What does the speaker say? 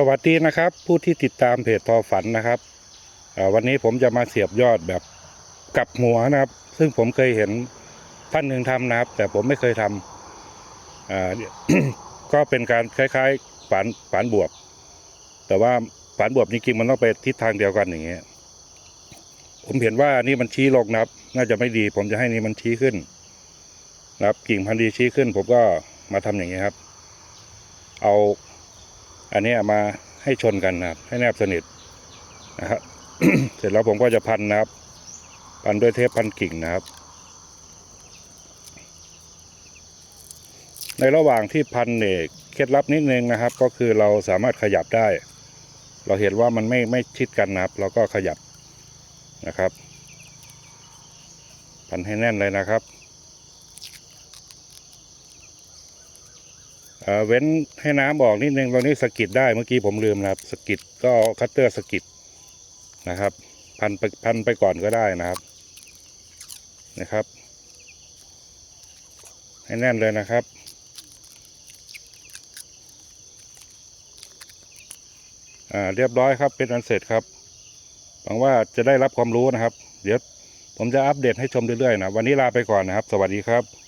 สวัสดีนะครับ ผู้ที่ติดตามเพจทอฝันนะครับวันนี้ผมจะมาเสียบยอดแบบกับหัวนะครับ ซึ่งผมเคยเห็นท่านหนึ่งทำนะครับ แต่ผมไม่เคยทำก็เป็นการคล้ายๆฝานฝานบวบ แต่ว่าฝานบวบจริงๆมันต้องไปทิศทางเดียวกันอย่างเงี้ยผมเห็นว่านี่มันชี้ลงนะครับ น่าจะไม่ดี ผมจะให้นี่มันชี้ขึ้นนะครับกิ่งพันธุ์ดีชี้ขึ้น ผมก็มาทำอย่างนี้ครับ เอา อันนี้มาให้ชนกันนะครับ ให้แนบสนิทนะครับ เสร็จแล้วผมก็จะพันนะครับ พันด้วยเทปพันกิ่งนะครับ ในระหว่างที่พันเนี่ยเคล็ดลับนิดนึงนะครับ ก็คือเราสามารถขยับได้ เราเห็นว่ามันไม่ไม่ชิดกันนะครับ เราก็ขยับนะครับ พันให้แน่นเลยนะครับ เว้นให้น้ำออกนิดนึงตรงนี้สกิดได้เมื่อกี้ผมลืมนะครับ สกิดก็คัตเตอร์สกิดนะครับ พันไปพันไปก่อนก็ได้นะครับนะครับ ให้แน่นเลยนะครับอ่าเรียบร้อยครับเป็นอันเสร็จครับหวังว่าจะได้รับความรู้นะครับ เดี๋ยวผมจะอัปเดตให้ชมเรื่อยๆนะวันนี้ลาไปก่อนนะครับ สวัสดีครับ